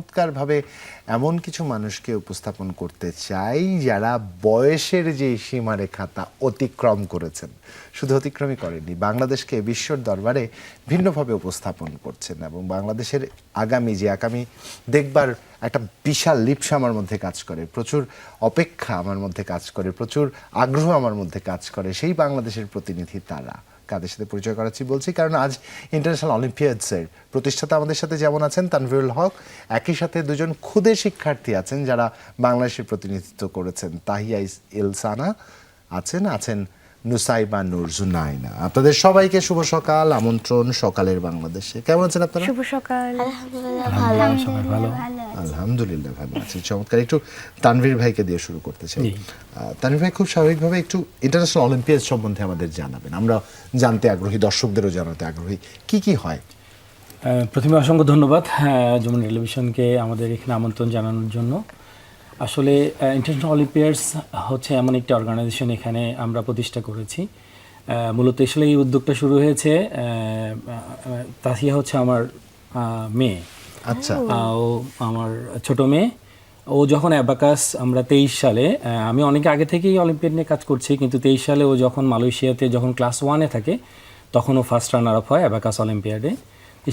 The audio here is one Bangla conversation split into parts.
চমৎকারভাবে এমন কিছু মানুষকে উপস্থাপন করতে চাই যারা বয়সের যে সীমারেখাটা অতিক্রম করেছেন। শুধু অতিক্রমই করেননি, বাংলাদেশকে বিশ্বর দরবারে ভিন্নভাবে উপস্থাপন করছেন এবং বাংলাদেশের আগামী যে আগামী দেখবার একটা বিশাল লিপসা আমার মধ্যে কাজ করে, প্রচুর অপেক্ষা আমার মধ্যে কাজ করে, প্রচুর আগ্রহ আমার মধ্যে কাজ করে, সেই বাংলাদেশের প্রতিনিধি তারা। কাদের সাথে পরিচয় করাচ্ছি বলছি কারণ আজ ইন্টারন্যাশনাল অলিম্পিয়াডসের প্রতিষ্ঠাতা আমাদের সাথে যেমন আছেন তানভীরুল হক একই সাথে দুজন ক্ষুদে শিক্ষার্থী আছেন যারা বাংলাদেশের প্রতিনিধিত্ব করেছেন। তাহিয়া ইলসানা আছেন আছেন নুসাইবা নূর জুনাইনা। আপনাদের সবাইকে শুভ সকাল আমন্ত্রণ সকালের বাংলাদেশে। কেমন আছেন আপনারা? শুভ সকাল। ভালো। আলহামদুলিল্লাহ ভালো আছি। চমৎকার। একটু তানভীর ভাইকে দিয়ে শুরু করতে চাই। তানভীর ভাই খুব স্বাভাবিকভাবে একটু ইন্টারন্যাশনাল অলিম্পিয়াড সম্বন্ধে আমাদের জানাবেন। আমরা জানতে আগ্রহী দর্শকদেরও জানাতে আগ্রহী। কি কি হয়? প্রথমে অসংখ্য ধন্যবাদ হ্যাঁ, যমুনা টেলিভিশনকে আমাদের এখানে আমন্ত্রণ জানানোর জন্য। আসলে ইন্টারন্যাশনাল অলিম্পিয়াডস হচ্ছে এমন একটি অর্গানাইজেশন এখানে আমরা প্রতিষ্ঠা করেছি। মূলত আসলে এই উদ্যোগটা শুরু হয়েছে তাহিয়া হচ্ছে আমার মেয়ে। আচ্ছা। ও আমার ছোট মেয়ে। ও যখন অ্যাবাকাস, আমরা তেইশ সালে আমি অনেক আগে থেকেই অলিম্পিয়াড নিয়ে কাজ করছি, কিন্তু তেইশ সালে ও যখন মালয়েশিয়াতে যখন ক্লাস ওয়ানে থাকে, তখন ও ফার্স্ট রানার আপ হয় অ্যাবাকাস অলিম্পিয়াডে।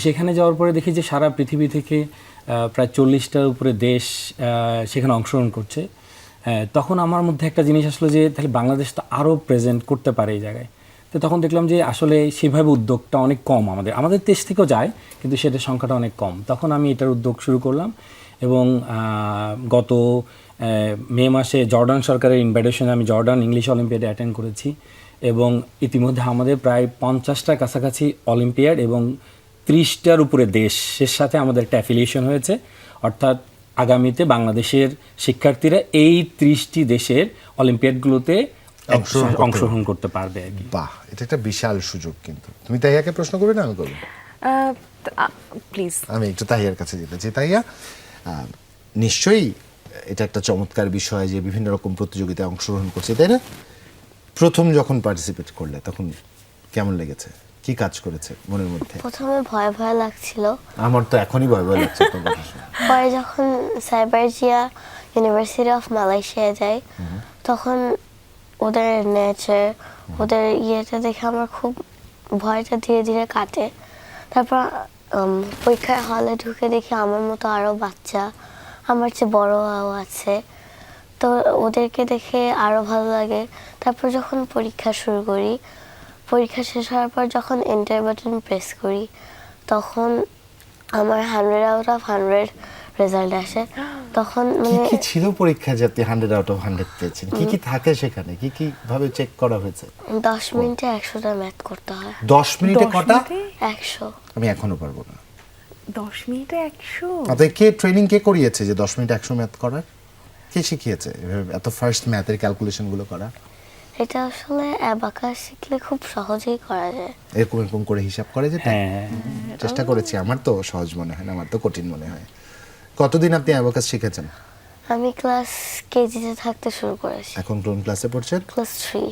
সেখানে যাওয়ার পরে দেখি যে সারা পৃথিবী থেকে প্রায় চল্লিশটার উপরে দেশ সেখানে অংশগ্রহণ করছে। তখন আমার মধ্যে একটা জিনিস আসলো যে তাহলে বাংলাদেশ তো আরও প্রেজেন্ট করতে পারে এই জায়গায়। তো তখন দেখলাম যে আসলে সেভাবে উদ্যোগটা অনেক কম আমাদের আমাদের দেশ থেকেও যায়, কিন্তু সেটার সংখ্যাটা অনেক কম। তখন আমি এটার উদ্যোগ শুরু করলাম এবং গত মে মাসে জর্ডান সরকারের ইনভাইটেশনে আমি জর্ডান ইংলিশ অলিম্পিয়াডে অ্যাটেন্ড করেছি এবং ইতিমধ্যে আমাদের প্রায় পঞ্চাশটার কাছাকাছি অলিম্পিয়াড এবং ত্রিশটার উপরে দেশের সাথে আমাদের একটা অ্যাফিলিয়েশন হয়েছে। অর্থাৎ আগামীতে বাংলাদেশের শিক্ষার্থীরা এই ত্রিশটি দেশের অলিম্পিয়াডগুলোতে অংশগ্রহণ করতে অংশগ্রহণ করতে পারবে আর কি। বাহ এটা একটা বিশাল সুযোগ কিন্তু। তুমি তাহিয়াকে প্রশ্ন করবে না আমি করব? প্লিজ আমি একটু তাহিয়ার কাছে যেতে চাই। আহ, নিশ্চয়ই এটা একটা চমৎকার বিষয় যে বিভিন্ন রকম প্রতিযোগিতায় অংশগ্রহণ করছে তাই না? প্রথম যখন পার্টিসিপেট করলে তখন কেমন লেগেছে? কি কাজ করেছে মনের মধ্যে? প্রথমে ভয় ভয় লাগছিল। আমার তো এখনই ভয় ভয় লাগছে তোর কথা শুনে। পরে যখন সাইবারজিয়া ইউনিভার্সিটি অফ মালয়েশিয়া যাই তখন ওদের নেচার ওদের ইয়েটা দেখে আমার খুব ভয়টা ধীরে ধীরে কাটে। তারপর পরীক্ষার হলে ঢুকে দেখি আমার মতো আরও বাচ্চা, আমার চেয়ে বড়ও আছে। তো ওদেরকে দেখে আরও ভালো লাগে। তারপর যখন পরীক্ষা শুরু করি, পরীক্ষা শেষ হওয়ার পর যখন এন্টার বাটন প্রেস করি, তখন আমার hundred out of hundred result আসে তখন মানে কি ছিল পরীক্ষা যে আপনি হান্ড্রেড আউট অফ হান্ড্রেড পেয়েছেন? কি কি থাকে সেখানে? কি কি ভাবে চেক করা হয়েছে? দশ মিনিটে একশোটা ম্যাথ করতে হয়। দশ মিনিটে কটা? একশো। আমি এখনও পারব না। দশ মিনিটে একশো? আপনাদের কে ট্রেনিং কে করিয়েছে যে দশ মিনিট একশো ম্যাথ করার? কে শিখিয়েছে? এত ফার্স্ট ম্যাথের ক্যালকুলেশনগুলো করা এটা আসলে অ্যাবাকাস শিখলে খুব সহজেই করা যায়। এরকম এরকম করে হিসাব করে যেটা? হ্যাঁ। চেষ্টা করেছি। আমার তো সহজ মনে হয় না আমার তো কঠিন মনে হয়। কতদিন আপনি অ্যাবাকাস শিখেছেন? আমি ক্লাস কেজিতে থাকতে শুরু করেছি। এখন কোন ক্লাসে পড়ছেন? Class three.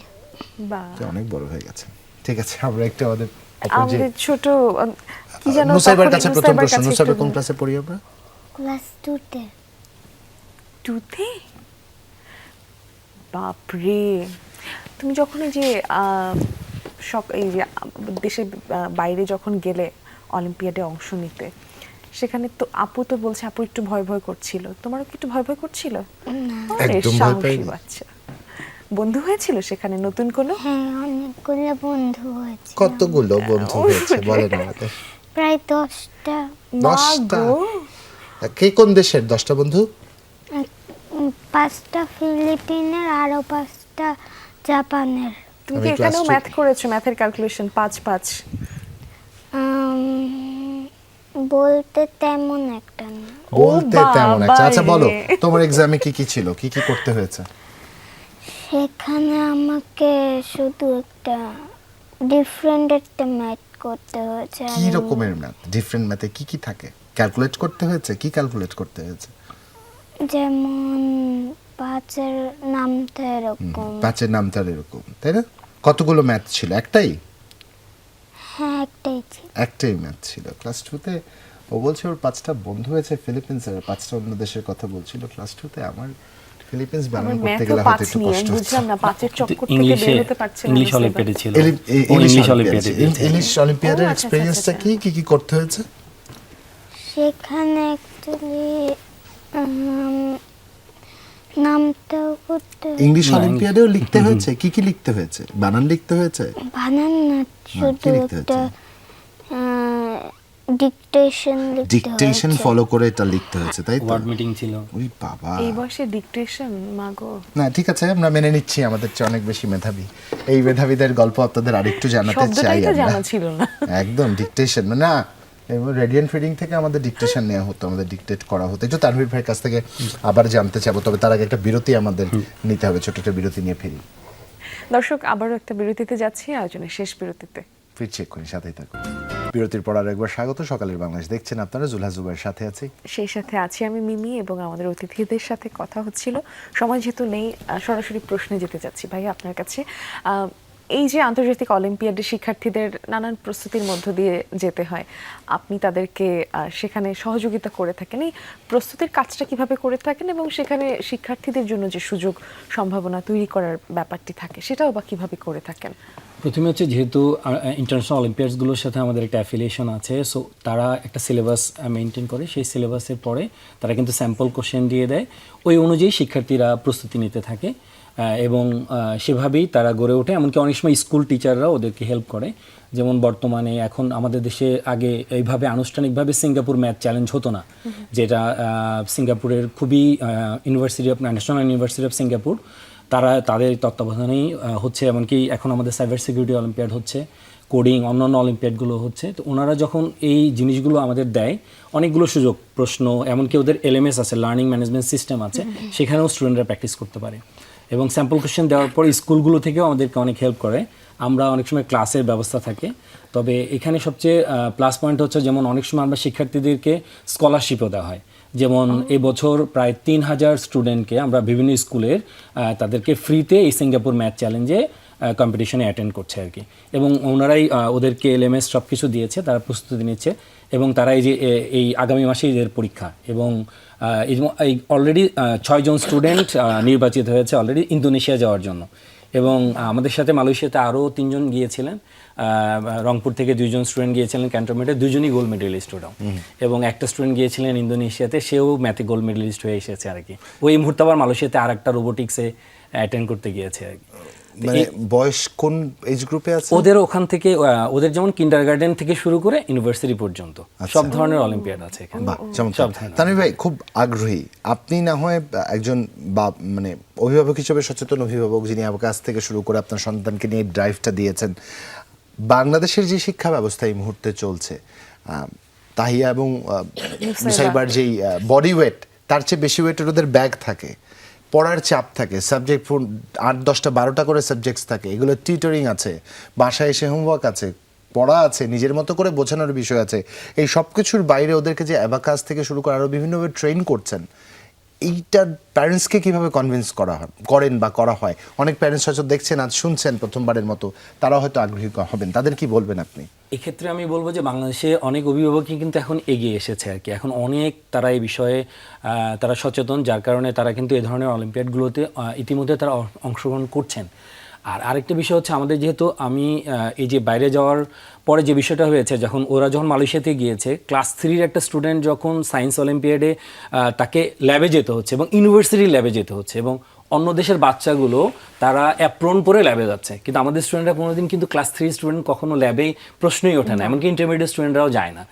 বা। তো অনেক বড় হয়ে গেছে। ঠিক আছে আমরা একটু আমাদের আমাদের ছোট কি যেন নুসাইবার তখন কাছে প্রথম প্রশ্ন কাছে নুসাইবার কোন ক্লাসে পড়ি আমরা? ক্লাস টুতে। টুতে? বাপরে! তুমি যখন এই যে আহ, এই যে দেশের আহ, বাইরে যখন গেলে অলিম্পিয়াডে অংশ নিতে সেখানে তো আপু তো বলছে আপু একটু ভয় ভয় করছিল। তোমারও কি একটু ভয় ভয় করছিল? একদম ভয় সাহসী বাচ্চা। বন্ধু হয়েছিল সেখানে? নতুন কোনো? হ্যাঁ অনেকগুলো বন্ধু হয়েছে কতগুলো বন্ধু হয়েছে বলেন আমাদের প্রায় দশটা। দশটা। কে কোন দেশের? দশটা বন্ধু? পাঁচটা ফিলিপিনের আরও পাঁচটা জাপানের। তুমি কি এখানেও ম্যাথ করেছ? ম্যাথের ক্যালকুলেশন পাঁচ পাঁচ। বলতে তেমন একটা না। বলতে তেমন একটা। আচ্ছা বলো তোমার এক্সামে কি কি ছিল? কি কি করতে হয়েছে? সেখানে আমাকে শুধু একটা ডিফারেন্ট একটা ম্যাথ করতে হয়েছে আর কি রকমের ম্যাথ ডিফারেন্ট ম্যাথে কি কি থাকে? ক্যালকুলেট করতে হয়েছে? কি ক্যালকুলেট করতে হয়েছে? যেমন পাঁচের নামটা এরকম। পাঁচের নামটার এরকম তাই না? কতগুলো ম্যাথ ছিল? একটাই? একটাই ম্যাথ ছিল। ক্লাস টুতে ও বলছে ওর পাঁচটা বন্ধু হয়েছে ফিলিপিন্সের আর পাঁচটা অন্য দেশের কথা বলছিল। ক্লাস টুতে আমার ফিলিপিন্স বানান করতে গেলে হয়তো একটু কষ্ট হচ্ছে বুঝলাম না পাঁচের চক্কর থেকে বের হতে পারছিলাম ইংলিশ অলিম্পিয়াডে ছিল ইংলিশ অলিম্পিয়াডে ইংলিশ অলিম্পিয়াডের এক্সপেরিয়েন্সটা। কি কি কি করতে হয়েছে? সেখানে অ্যাকচুয়ালি নামটাও করতে ইংলিশ অলিম্পিয়াডেও লিখতে হয়েছে? কি কি লিখতে হয়েছে? বানান লিখতে হয়েছে? বানান না শুধু লিখতে একটা ডিকটেশন লিখতে ডিকটেশন ফলো করে এটা লিখতে হয়েছে তাই তো? ওয়ার্ড মিটিং ছিল। ওই বাবা। এই বয়সে ডিকটেশন মাগো না ঠিক আছে আমরা মেনে নিচ্ছি আমাদের চেয়ে অনেক বেশি মেধাবী। এই মেধাবীদের গল্প আপনাদের আরেকটু জানাতে চাই শব্দটাই তো আমরা। জানা ছিল না। একদম ডিকটেশন না রেডিয়েন্ট ফিডিং থেকে আমাদের ডিকটেশন নেওয়া হতো আমাদের ডিকটেট করা হতো। একটু তানভীর ভাইয়ের কাছ থেকে আবার জানতে চাবো তবে তার আগে একটা বিরতি আমাদের নিতে হবে ছোট একটা বিরতি নিয়ে ফিরি। দর্শক আবারও একটা বিরতিতে যাচ্ছি আয়োজনের শেষ বিরতিতে। ফিরছি এক্ষুনি, সাথেই থাকুন। বিরতির পর আর একবার স্বাগত, সকালের বাংলাদেশ দেখছেন আপনারা, জুলহা জুবাইয়ের সাথে আছি। সেই সাথে আছি আমি মিমি এবং আমাদের অতিথিদের সাথে কথা হচ্ছিল। সময় যেহেতু নেই সরাসরি প্রশ্নে যেতে চাচ্ছি। ভাই আপনার কাছে এই যে আন্তর্জাতিক অলিম্পিয়াডে শিক্ষার্থীদের নানান প্রস্তুতির মধ্য দিয়ে যেতে হয়, আপনি তাদেরকে সেখানে সহযোগিতা করে থাকেন। এই প্রস্তুতির কাজটা কীভাবে করে থাকেন এবং সেখানে শিক্ষার্থীদের জন্য যে সুযোগ সম্ভাবনা তৈরি করার ব্যাপারটি থাকে, সেটাও বা কীভাবে করে থাকেন? প্রথমে হচ্ছে যেহেতু ইন্টারন্যাশনাল অলিম্পিয়াডসগুলোর সাথে আমাদের একটা অ্যাফিলিয়েশন আছে সো তারা একটা সিলেবাস মেনটেন করে, সেই সিলেবাসের পরে তারা কিন্তু স্যাম্পল কোশ্চেন দিয়ে দেয়। ওই অনুযায়ী শিক্ষার্থীরা প্রস্তুতি নিতে থাকে। এবং সেভাবেই তারা গড়ে ওঠে। এমনকি অনেক সময় স্কুল টিচাররা ওদেরকে হেল্প করে। যেমন বর্তমানে এখন আমাদের দেশে আগে এইভাবে আনুষ্ঠানিকভাবে সিঙ্গাপুর ম্যাথ চ্যালেঞ্জ হতো না। যেটা সিঙ্গাপুরের খুবই university of national university of Singapore তারা তাদের তত্ত্বাবধানেই হচ্ছে। এমনকি এখন আমাদের সাইবার সিকিউরিটি অলিম্পিয়াড হচ্ছে কোডিং অন্যান্য অলিম্পিয়াডগুলো হচ্ছে। তো ওনারা যখন এই জিনিসগুলো আমাদের দেয় অনেকগুলো সুযোগ প্রশ্ন এমনকি ওদের এলএমএস আছে লার্নিং ম্যানেজমেন্ট সিস্টেম আছে সেখানেও স্টুডেন্টরা প্র্যাকটিস করতে পারে। এবং স্যাম্পল কোশ্চেন দেওয়ার পর স্কুলগুলো থেকেও আমাদেরকে অনেক হেল্প করে। আমরা অনেক সময় ক্লাসের ব্যবস্থা থাকে। তবে এখানে সবচেয়ে প্লাস পয়েন্ট হচ্ছে যেমন অনেক সময় আমরা শিক্ষার্থীদেরকে স্কলারশিপও দেওয়া হয়। যেমন এবছর প্রায় তিন হাজার স্টুডেন্টকে আমরা বিভিন্ন স্কুলের তাদেরকে ফ্রিতে এই সিঙ্গাপুর ম্যাথ চ্যালেঞ্জে কম্পিটিশনে অ্যাটেন্ড করছে আর কি। এবং ওনারাই ওদেরকে এলএমএস সব কিছু দিয়েছে তারা প্রস্তুতি নিচ্ছে। এবং তারা এই যে এই আগামী মাসে এদের পরীক্ষা। এবং এই অলরেডি ছয়জন স্টুডেন্ট নির্বাচিত হয়েছে অলরেডি ইন্দোনেশিয়া যাওয়ার জন্য। এবং আমাদের সাথে মালয়েশিয়াতে আরও তিনজন গিয়েছিলেন। রংপুর থেকে দুইজন স্টুডেন্ট গিয়েছিলেন ক্যান্টনমেন্টে দুজনই গোল্ড মেডেলিস্ট ওরাও। এবং একটা স্টুডেন্ট গিয়েছিলেন ইন্দোনেশিয়াতে সেও ম্যাথে গোল্ড মেডেলিস্ট হয়ে এসেছে আর কি। ওই মুহূর্তে আবার মালয়েশিয়াতে আর একটা রোবোটিক্সে অ্যাটেন্ড করতে গিয়েছে আর কি। মানে বয়স কোন এজ গ্রুপে আছে? ওদের ওখান থেকে ওদের যেমন কিন্ডার গার্ডেন থেকে শুরু করে ইউনিভার্সিটি পর্যন্ত সব ধরনের অলিম্পিয়াড আছে এখানে। তানভীর ভাই খুব আগ্রহী। আপনি না হয় একজন বা মানে অভিভাবক হিসেবে সচেতন অভিভাবক যিনি আমার কাছ থেকে শুরু করে আপনার সন্তানকে নিয়ে ড্রাইভটা দিয়েছেন বাংলাদেশের যে শিক্ষা ব্যবস্থা এই মুহূর্তে চলছে তাহিয়া এবং মুসাইবার যেই বডি ওয়েট তার চেয়ে বেশি ওয়েটের ওদের ব্যাগ থাকে পড়ার চাপ থাকে সাবজেক্ট আট দশটা বারোটা করে সাবজেক্টস থাকে এগুলো টিউটরিং আছে বাসায় এসে হোমওয়ার্ক আছে পড়া আছে নিজের মতো করে বোঝানোর বিষয় আছে এই সব কিছুর বাইরে ওদেরকে যে অ্যাবাকাস থেকে শুরু করে আরও বিভিন্নভাবে ট্রেন করছেন এইটার প্যারেন্টসকে কীভাবে কনভিন্স করা হয়, করেন বা করা হয়? অনেক প্যারেন্টস হয়তো দেখছেন, আজ শুনছেন প্রথমবারের মতো তারা হয়তো আগ্রহী হবেন। তাদের কি বলবেন আপনি? এক্ষেত্রে আমি বলব যে বাংলাদেশে অনেক অভিভাবকই কিন্তু এখন এগিয়ে এসেছে আর কি। এখন অনেক তারা এই বিষয়ে তারা সচেতন, যার কারণে তারা কিন্তু এ ধরনের অলিম্পিয়াডগুলোতে ইতিমধ্যে তারা অংশগ্রহণ করছেন। আর আরেকটা বিষয় হচ্ছে আমাদের যেহেতু আমি এই যে বাইরে যাওয়ার পরে যে বিষয়টা হয়েছে যখন ওরা যখন মালয়েশিয়াতে গিয়েছে ক্লাস থ্রির একটা স্টুডেন্ট যখন সায়েন্স অলিম্পিয়াডে তাকে ল্যাবে যেতে হচ্ছে এবং ইউনিভার্সিটির ল্যাবে যেতে হচ্ছে এবং অন্য দেশের বাচ্চাগুলো তারা অ্যাপ্রন পরে ল্যাবে যাচ্ছে। কিন্তু আমাদের স্টুডেন্টরা কোনোদিন কিন্তু ক্লাস থ্রি স্টুডেন্ট কখনো ল্যাবেই প্রশ্নই ওঠে না এমনকি ইন্টারমিডিয়েট স্টুডেন্টরাও যায় না।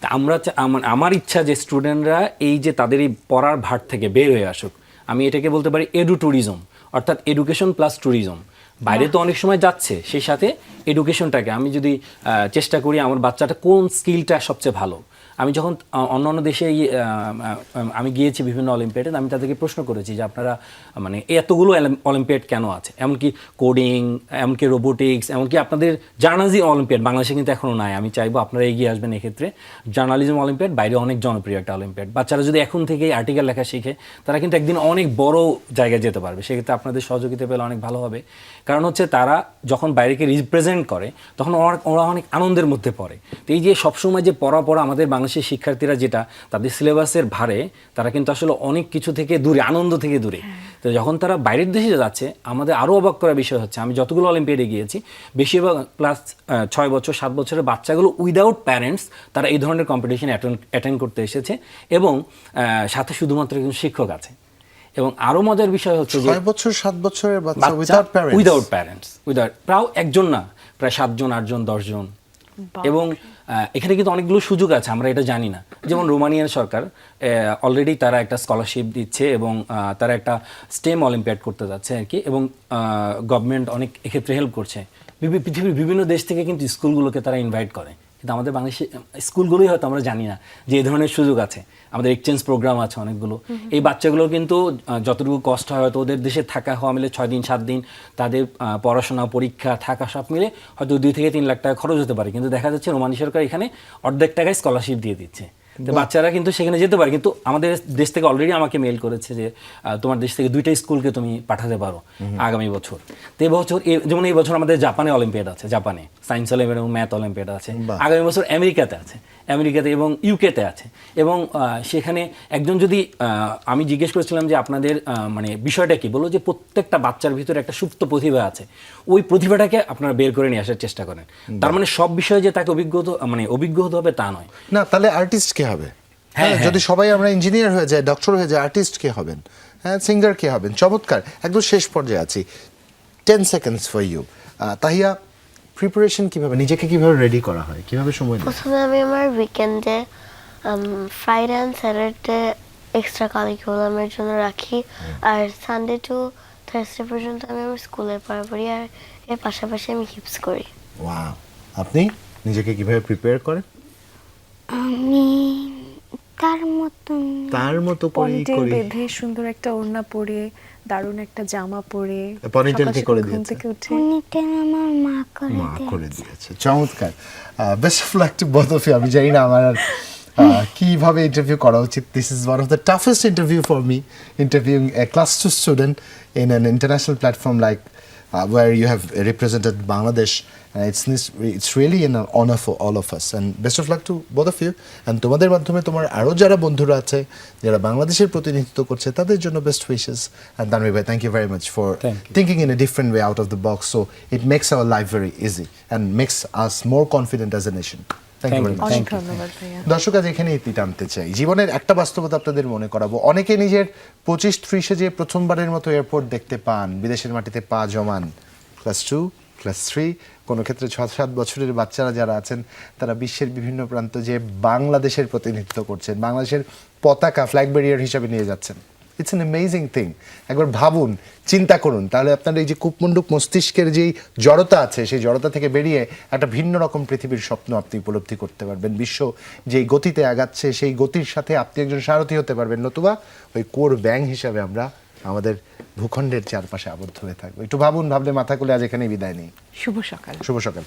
তা আমার- আমার ইচ্ছা যে স্টুডেন্টরা এই যে তাদের এই পড়ার ভাট থেকে বের হয়ে আসুক আমি এটাকে বলতে পারি এডু ট্যুরিজম অর্থাৎ এডুকেশন প্লাস ট্যুরিজম বাইরে তো অনেক সময় যাচ্ছে, সেই সাথে এডুকেশনটাকে আমি যদি চেষ্টা করি আমার বাচ্চাটা কোন স্কিলটা সবচেয়ে ভালো। আমি যখন অন্য অন্য দেশে আমি গিয়েছি বিভিন্ন অলিম্পিয়াডে, আমি তাদেরকে প্রশ্ন করেছি যে আপনারা মানে এতগুলো অলিম্পিয়াড কেন আছে? এমনকি কোডিং, এমনকি রোবোটিক্স, এমনকি আপনাদের জার্নালিজম অলিম্পিয়াড, বাংলাদেশে কিন্তু এখনও নাই। আমি চাইব আপনারা এগিয়ে আসবেন এক্ষেত্রে। জার্নালিজম অলিম্পিয়াড, বাইরে অনেক জনপ্রিয় একটা অলিম্পিয়াড। বাচ্চারা যদি এখন থেকে আর্টিকেল লেখা শিখে, তারা কিন্তু একদিন অনেক বড় জায়গায় যেতে পারবে। সেক্ষেত্রে আপনাদের সহযোগিতা পেলে অনেক ভালো হবে। কারণ হচ্ছে তারা যখন বাইরেকে রিপ্রেজেন্ট করে, তখন ওরা অনেক আনন্দের মধ্যে পড়ে। তো এই যে সবসময় যে পড়া পড়া আমাদের বাংলাদেশ বাংলাদেশের শিক্ষার্থীরা যেটা তাদের সিলেবাসের ভারে তারা কিন্তু আসলে অনেক কিছু থেকে দূরে আনন্দ থেকে দূরে। তো যখন তারা বাইরের দেশে যাচ্ছে আমাদের আরও অবাক করার বিষয় হচ্ছে আমি যতগুলো অলিম্পিয়াডে গিয়েছি বেশিরভাগ ক্লাস ছয় বছর সাত বছরের বাচ্চাগুলো উইদাউট প্যারেন্টস তারা এই ধরনের কম্পিটিশন অ্যাটেন্ড করতে এসেছে এবং আহ, সাথে শুধুমাত্র একজন শিক্ষক আছে। এবং আরও মজার বিষয় হচ্ছে যে বছর সাত বছরের বাচ্চা without parents without parents without প্রায় একজন না প্রায় সাতজন আটজন দশজন। এবং এখানে কিন্তু অনেকগুলো সুযোগ আছে, আমরা এটা জানি না। যেমন রোমানিয়ান সরকার অলরেডি তারা একটা স্কলারশিপ দিচ্ছে এবং তারা একটা স্টেম অলিম্পিয়াড করতে যাচ্ছে আর কি এবং গভর্নমেন্ট অনেক এক্ষেত্রে হেল্প করছে। পৃথিবীর বিভিন্ন দেশ থেকে কিন্তু স্কুলগুলোকে তারা ইনভাইট করে। কিন্তু আমাদের বাংলাদেশে স্কুলগুলোই হয়তো আমরা জানি না যে এই ধরনের সুযোগ আছে। আমাদের এক্সচেঞ্জ প্রোগ্রাম আছে অনেকগুলো। এই বাচ্চাগুলো কিন্তু যতটুকু কষ্ট হয় হয়তো ওদের দেশে থাকা হওয়া মিলে ছয় দিন সাত দিন তাদের পড়াশোনা পরীক্ষা থাকা সব মিলে হয়তো দুই থেকে তিন লাখ টাকা খরচ হতে পারে। কিন্তু দেখা যাচ্ছে রোমানি সরকার এখানে অর্ধেক টাকায় স্কলারশিপ দিয়ে দিচ্ছে। তো বাচ্চারা কিন্তু সেখানে যেতে পারে। কিন্তু আমাদের দেশ থেকে অলরেডি আমাকে মেল করেছে যে তোমার দেশ থেকে দুইটা স্কুলকে তুমি পাঠাতে পারো আগামী বছর। তো এই বছর যেমন এই বছর আমাদের জাপানে অলিম্পিয়াড আছে জাপানে। সায়েন্স অলিম্পিয়াড এবং ম্যাথ অলিম্পিয়াড আছে। আগামী বছর আমেরিকাতে আছে। আমেরিকাতে এবং ইউকেতে আছে। এবং সেখানে একজন যদি আমি জিজ্ঞেস করেছিলাম যে আপনাদের মানে বিষয়টা কি? বলো যে প্রত্যেকটা বাচ্চার ভিতরে একটা সুপ্ত প্রতিভা আছে। ওই প্রতিভাটাকে আপনারা বের করে নিয়ে আসার চেষ্টা করেন। তার মানে সব বিষয়ে যে তাকে অভিজ্ঞ হতে- মানে অভিজ্ঞ হতে হবে তা নয়। না তাহলে আর্টিস্ট কে হবে? হ্যাঁ হ্যাঁ। যদি সবাই আমরা ইঞ্জিনিয়ার হয়ে যাই ডক্টর হয়ে যাই আর্টিস্ট কে হবেন? হ্যাঁ সিঙ্গার কে হবেন? চমৎকার। একদম শেষ পর্যায়ে আছি। Ten seconds for you Tahiya preparation কীভাবে? নিজেকে কীভাবে রেডি করা হয়? কীভাবে সময় প্রথমে আমি আমার উইকেন্ডে ফ্রাইডে অ্যান্ড স্যাটারডে এক্সট্রা কারিকুলামের জন্য রাখি। আর সানডে টু থার্সডে পর্যন্ত আমি আমার স্কুলে পড়া পড়ি আর এর পাশাপাশি আমি হিপস করি। ওয়াও আপনি নিজেকে কীভাবে প্রিপেয়ার করেন? আমি তার মতন তার মতো করি। বেঁধে সুন্দর একটা ওড়না পরে দারুণ একটা জামা পরে পনিটেল করে দিয়েছে? পনিটেল আমার মা করে মা করে দিয়েছে। চমৎকার। Best of luck to both of you আমি জানি না আমার কীভাবে ইন্টারভিউ করা উচিত। This is one of the toughest interview for me interviewing a class two student in an international platform like where you have represented Bangladesh and it's it's really an honor for all of us and best of luck to both of you and তোমাদের মাধ্যমে তোমার আরও যারা বন্ধুরা আছে যারা বাংলাদেশের প্রতিনিধিত্ব করছে তাদের জন্য best wishes and Tanvi bhai thank you very much for Thank you. thinking in a different way out of the box so it makes our life very easy and makes us more confident as দর্শক আজ এখানে ইতি টানতে চাই। জীবনের একটা বাস্তবতা আপনাদের মনে করাবো। অনেকে নিজের পঁচিশ ত্রিশে যে প্রথমবারের মতো এয়ারপোর্ট দেখতে পান বিদেশের মাটিতে পা জমান ক্লাস টু ক্লাস থ্রি কোনো ক্ষেত্রে ছ সাত বছরের বাচ্চারা যারা আছেন তারা বিশ্বের বিভিন্ন প্রান্ত যে বাংলাদেশের প্রতিনিধিত্ব করছেন বাংলাদেশের পতাকা ফ্ল্যাগ ব্যারিয়ার হিসাবে নিয়ে যাচ্ছেন। ইটস অ্যান অ্যামেজিং থিং একবার ভাবুন চিন্তা করুন। তাহলে আপনার এই যে কূপমণ্ডুক মস্তিষ্কের যেই জড়তা আছে সেই জড়তা থেকে বেরিয়ে একটা ভিন্ন রকম পৃথিবীর স্বপ্ন আপনি উপলব্ধি করতে পারবেন। বিশ্ব যেই গতিতে আগাচ্ছে সেই গতির সাথে আপনি একজন সারথি হতে পারবেন। নতুবা ওই কোর ব্যাং হিসাবে আমরা আমাদের ভূখণ্ডের চারপাশে আবদ্ধ হয়ে থাকব। একটু ভাবুন ভাবলে মাথা খুলে আজ এখানে বিদায় নেই। শুভ সকাল। শুভ সকাল।